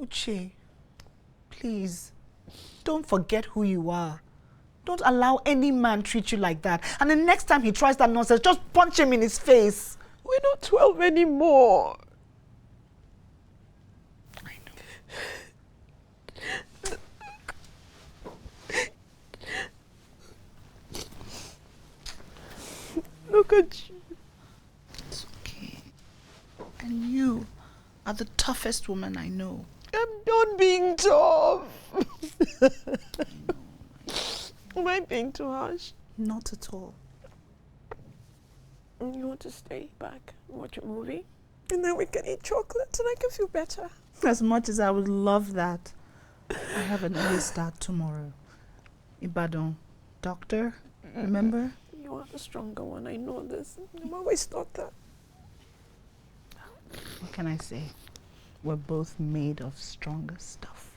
Uche, please, don't forget who you are. Don't allow any man treat you like that. And the next time he tries that nonsense, just punch him in his face. We're not 12 anymore. I know. Look at you. It's okay. And you are the toughest woman I know. I'm not being tough. Am I being too harsh? Not at all. You want to stay back and watch a movie? And then we can eat chocolate and I can feel better. As much as I would love that, I have an early start tomorrow. Ibadan. Doctor, remember? You are the stronger one. I know this. I've always thought that. What can I say? We're both made of stronger stuff.